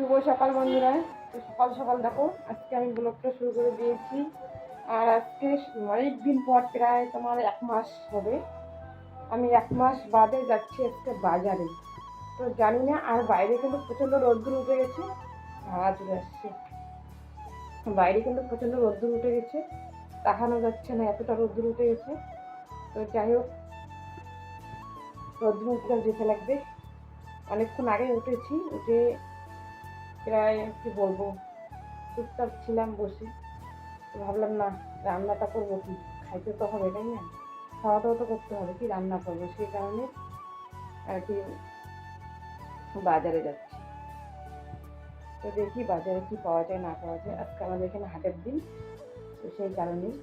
শুভ সকাল বন্ধুরা। সকাল সকাল দেখো, আজকে আমি ব্লগটা শুরু করে দিয়েছি। আর আজকে অনেক দিন পর, প্রায় তোমার এক মাস হবে। আমি এক মাস বাদে যাচ্ছি আজকে বাজারে। তো জানি না, আর বাইরে কিন্তু প্রচণ্ড রোদ্দুর উঠে গেছে। হাওয়া চলে আসছে বাইরে কিন্তু প্রচণ্ড রোদ্দুর উঠে গেছে। তাকানো যাচ্ছে না, এতটা রোদ্দুর উঠে গেছে। তো যাই হোক, রোদ্দুর উঠলে যেতে লাগবে। অনেকক্ষণ আগে উঠেছি, উঠে প্রায় কি বলব, চুপচাপ ছিলাম বসে। ভাবলাম, না, রান্নাটা করব কি? খাইতে তো হবে, তাই না? খাওয়া দাওয়া তো করতে হবে, কি রান্না করব? সেই কারণে আর কি বাজারে যাচ্ছি। তো দেখি বাজারে কি পাওয়া যায়, না পাওয়া যায়। আজকে আমাদের এখানে হাটের দিন, তো সেই কারণেই।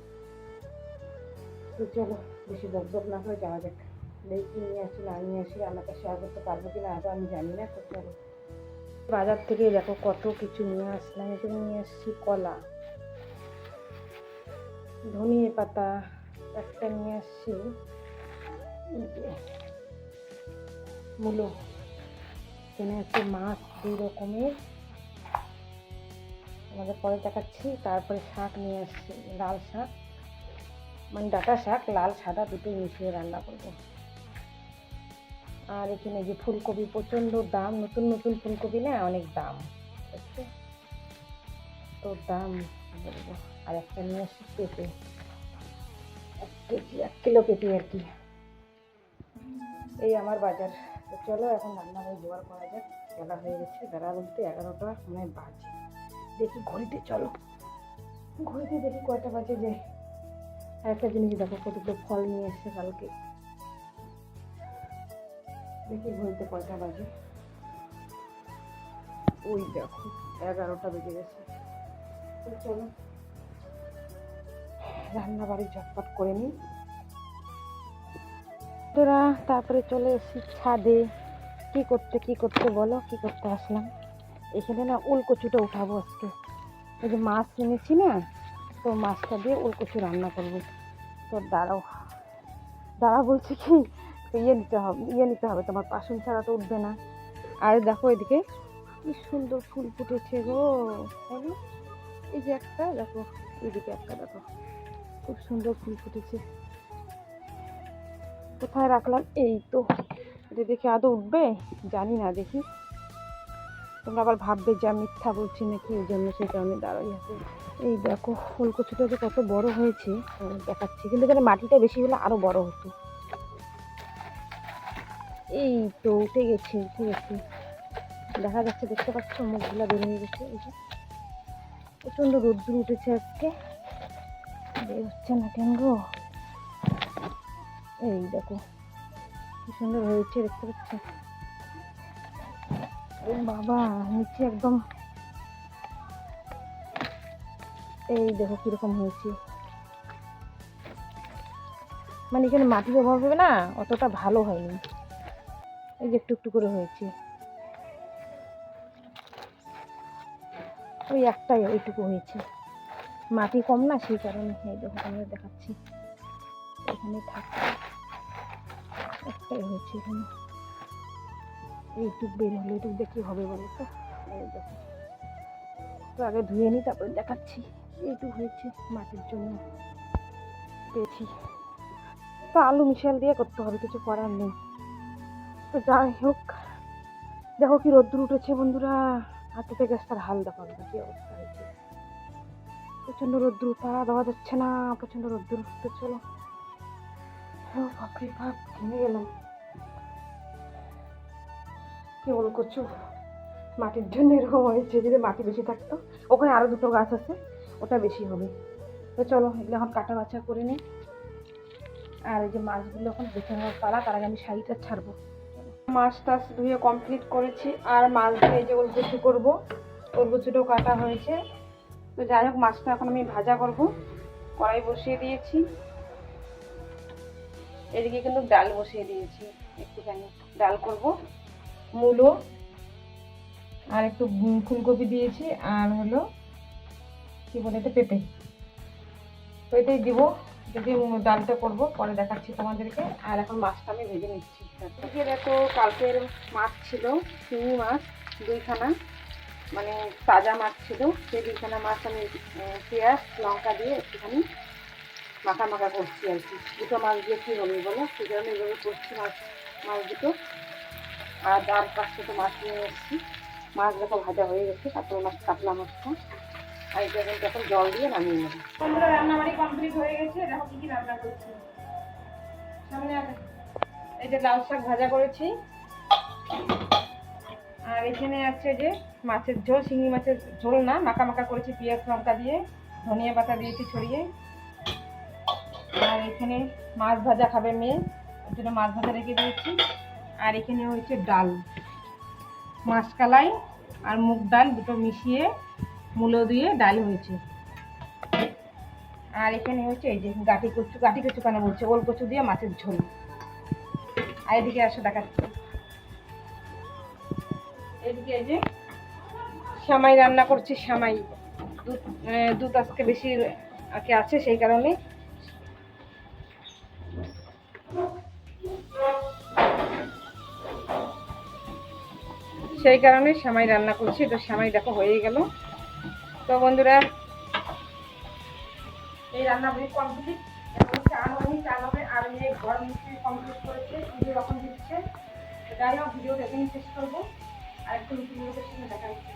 তো চলো, বেশি বক না করে যাওয়া যাক। দেখি নিয়ে আসি, না নিয়ে আসি, রান্নাটা শেয়ার করতে পারব কি না, আদৌ আমি জানি না, তো চলো। বাজার থেকে দেখো কত কিছু নিয়ে আসলাম। এখানে নিয়ে আসছি কলা, ধনিয়ে পাতা একটা নিয়ে আসছি মূলো, এখানে আছে মাছ দুই রকমের। আমাদের পরে দেখাচ্ছি। তারপরে শাক নিয়ে আসছি লাল শাক মানে ডাটা শাক, লাল, সাদা দুটোই মিশিয়ে রান্না করব। আর এখানে যে ফুলকপি, প্রচণ্ড দাম, নতুন নতুন ফুলকপি না, অনেক দাম তো দাম আর একটা নিয়ে আসছি পেঁপে। এক কেজি, এক কিলো পেঁপে আর কি। এই আমার বাজার। তো চলো, এখন রান্না করে জোগাড় করা যাক। বেলা হয়ে গেছে, বেলা বলতে এগারোটা মানে বাজে। দেখি ঘড়িতে, চলো। ঘড়িতে দেখি কয়টা বাজে যে। আর একটা জিনিস দেখো, কতগুলো ফল নিয়ে এসছে কালকে। দেখি ঘুরতে কয়টা বাজে। ওই দেখো, এগারোটা বেজে গেছে। চলো রান্না বাড়ি ঝটপট করে নিই। তোরা তারপরে চলে এসেছি ছাদে। কি করতে কি করতে বলো, কি করতে আসলাম? এখানে না উলকচুটা উঠাবো আজকে। ওই যে মাছ এনেছি না, তো মাছটা দিয়ে উলকচু রান্না করব। তো দাঁড়াও। দাঁড়া বলছে কি তো ইয়ে নিতে হবে ইয়ে নিতে হবে, তোমার পাশুন ছাড়া তো উঠবে না। আর দেখো এদিকে, কি সুন্দর ফুল ফুটেছে গো, তাই? এই যে একটা, দেখো, এদিকে একটা, দেখো, খুব সুন্দর ফুল ফুটেছে। কোথায় রাখলাম? এই তো, এটা দেখে আদৌ উঠবে? জানি না, দেখি। তোমরা আবার ভাববে যে আমি মিথ্যা বলছি নাকি, এই জন্য সেই কারণে দাঁড়াই আছে। এই দেখো ফুলকচুটা যে কত বড় হয়েছে দেখাচ্ছি। কিন্তু এখানে মাটিটা বেশি হলে আরও বড় হতো। এই তো উঠে গেছে উঠে গেছে। দেখা যাচ্ছে দেখতে পাচ্ছ মুখগুলা বের হয়ে গেছে, এই যে। প্রচণ্ড রোদ্দুর উঠেছে আজকে। বের হচ্ছে না কেন গো? এই দেখো, কি সুন্দর হয়েছে দেখতে পাচ্ছ? বাবা, নিচে একদম। এই দেখো কীরকম হয়েছে। মানে এখানে মাটির অভাব হবে না? অতটা ভালো হয়নি। এই যে একটু একটু করে হয়েছে। ওই একটাই ওইটুকু হয়েছে। মাটি কম না, সেই কারণে এই দেখো দেখাচ্ছি। এখানে থাকছে একটাই হয়েছে এখানে। এইটুক বের হলো এইটুক দেখি হবে বলো তো? তো আগে ধুয়ে নিই, তারপরে দেখাচ্ছি। এইটুক হয়েছে মাটির জন্য। পেয়েছি। তো আলু মিশাল দিয়ে করতে হবে, কিছু করার নেই। তো যাই হোক, দেখো কি রোদ্দুর উঠেছে বন্ধুরা। হাতেতে গ্যাসটার হাল দেখো কি অবস্থা হয়েছে। প্রচণ্ড রোদ্দুর তারা দেওয়া যাচ্ছে না, প্রচণ্ড রোদ্দুর। উঠতে চলো। বাপরে বাপ, ঘেমে গেলাম। কি বল করছ মাটির জন্য এরকম হয়েছে, যদি মাটি বেশি থাকতো। ওখানে আরও দুটো গাছ আছে, ওটা বেশি হবে। তো চলো, এগুলো এখন কাটা বাছা করে নিই আর এই যে মাছগুলো এখন দেখে নেওয়ার পালা, তার আগে আমি শাড়িটা ছাড়বো। মাছ টাছ ধুয়ে কমপ্লিট করেছি। আর মাছ এই যে ওলকচু করব ওলকচুটাও কাটা হয়েছে। তো যাই হোক, মাছটা এখন আমি ভাজা করব। কড়াই বসিয়ে দিয়েছি। এদিকে কিন্তু ডাল বসিয়ে দিয়েছি। একটুখানি ডাল করব। মূলো আর একটু ফুলকপি দিয়েছি। আর হলো, কি বলে এটা, পেঁপে। তো এটাই দিব। যদি ডালটা করব পরে দেখাচ্ছি তোমাদেরকে। আর এখন মাছটা আমি ভেজে নিচ্ছি এদিকে দেখো কালকের মাছ ছিল শিঙি মাছ দুইখানা মানে তাজা মাছ ছিল। সেই দুইখানা মাছ আমি পেঁয়াজ লঙ্কা দিয়ে একটুখানি মাখা মাখা করছি আর কি। দুটো মাছ দিয়ে কী হবে বলো? সেই জন্য এইভাবে করছি মাছ মাছ দুটো। আর ডাল পাঁচশো তো মাছ নিয়ে এসেছি। মাছ দেখো ভাজা হয়ে গেছে তারপরে মাছ কাতলা মাছটা। আর এটা কিন্তু জল দিয়ে নামিয়ে নেব। বন্ধুরা রান্নাবাড়ি কমপ্লিট হয়ে গেছে, দেখো কী কী রান্না করছি। সামনে এই যে লাল শাক ভাজা করেছি। আর এখানে আছে যে মাছের ঝোল, শিঙি মাছের ঝোল না, মাখা মাখা করেছি পেঁয়াজ লঙ্কা দিয়ে, ধনিয়া পাতা দিয়েছি ছড়িয়ে। আর এখানে মাছ ভাজা খাবে মেয়ে, ওর জন্য মাছ ভাজা রেখে দিয়েছি। আর এখানে হচ্ছে ডাল, মাছ কালাই আর মুগ ডাল দুটো মিশিয়ে মূলো দিয়ে ডাল হয়েছে। আর এখানে হচ্ছে এই যে গাঠি কচু গাঠি কচু কেন বলছে? ওল কচু দিয়ে মাছের ঝোল। আর এদিকে আসো, দেখাচ্ছি। এদিকে এই যে সামাই রান্না করছি সামাই দুধ দুধ আজকে বেশি আজকে আছে, সেই কারণে। সেই কারণে সামাই রান্না করছি। তো সামাই দেখো হয়ে গেল। তো বন্ধুরা, এই রান্নাগুলি কমপ্লিট এখন চাল হয়নি চাল হবে, আর এই ঘর মিষ্টি কমপ্লিট করেছে ভিডিও রকম দিচ্ছে। যাই হোক ভিডিও দেখে শেষ করব। আর একটু লোকের সঙ্গে দেখা হচ্ছে।